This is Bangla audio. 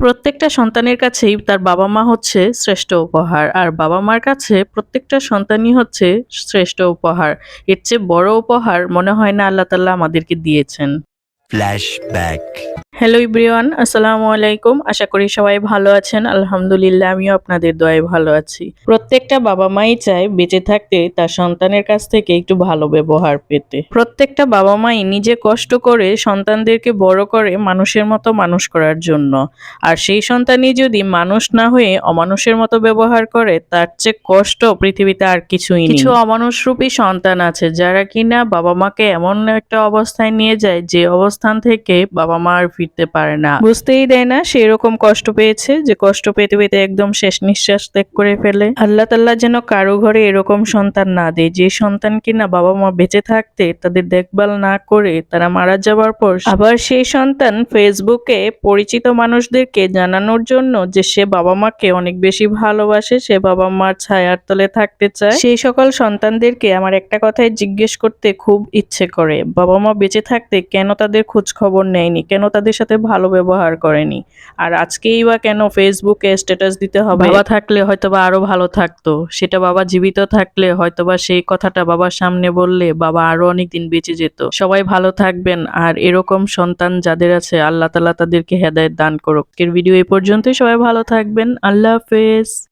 প্রত্যেকটা সন্তানের কাছেই তার বাবা মা হচ্ছে শ্রেষ্ঠ উপহার, আর বাবা মার কাছে প্রত্যেকটা সন্তানই হচ্ছে শ্রেষ্ঠ উপহার এর চেয়ে বড় উপহার মনে হয় না আল্লাহ তাল্লাহ আমাদেরকে দিয়েছেন Flashback. হ্যালো ইব্রিয়ান আসসালামু আলাইকুম। আশা করি সবাই ভালো আছেন। আলহামদুলিল্লাহ, আমিও আপনাদের দয়ায় ভালো আছি। প্রত্যেকটা বাবা মাই চায় বেঁচে থাকতে, তার সন্তানের কাছ থেকে একটু ভালো ব্যবহার পেতে। প্রত্যেকটা বাবা মাই নিজে কষ্ট করে সন্তানদেরকে বড় করে মানুষের মতো মানুষ করার জন্য। আর সেই সন্তানই যদি মানুষ না হয়ে অমানুষের মতো ব্যবহার করে, তার চেয়ে কষ্ট পৃথিবীতে আর কিছুই কিছু অমানুষরূপী সন্তান আছে, যারা কিনা বাবা মাকে এমন একটা অবস্থায় নিয়ে যায়, যে অবস্থান থেকে বাবা মা আর ফিরতে পারে না। বুঝতেই দেয় না সেই রকম কষ্ট পেয়েছে যে কষ্ট পেতে পেতে একদম শেষ নিঃশ্বাস ত্যাগ করে ফেলে। আল্লাহ তাল্লাহ যেন কারও ঘরে এরকম সন্তান না দেয়। যে সন্তান কিনা বাবা মা বেঁচে থাকতে তাদের দেখভাল না করে তারা মারা যাওয়ার পর আবার সেই সন্তান ফেসবুকে পরিচিত মানুষদেরকে জানানোর জন্য যে সে বাবা মাকে অনেক বেশি ভালোবাসে, সে বাবা মার ছায়ার তলে থাকতে চায়। সেই সকল সন্তানদেরকে আমার একটা কথাই জিজ্ঞেস করতে খুব ইচ্ছে করে। বাবা মা বেঁচে থাকতে কেন তাদের খোঁজ খবর নেয়নি? কেন তাদের সাথে ভালো ব্যবহার করেনি। আর আজকেই বা কেন ফেসবুকে স্ট্যাটাস দিতে হবে? বাবা থাকলে হয়তো বা আরও ভালো থাকতো। সেটা বাবা জীবিত থাকলে হয়তো বা সেই কথাটা বাবার সামনে বললে বাবা আরও অনেকদিন বেঁচে যেত। সবাই ভালো থাকবেন। আর এরকম সন্তান যাদের আছে, আল্লাহ তালা তাদেরকে হেদায়ত দান করুক। এর ভিডিও এ পর্যন্তই। সবাই ভালো থাকবেন। আল্লাহ হাফেজ।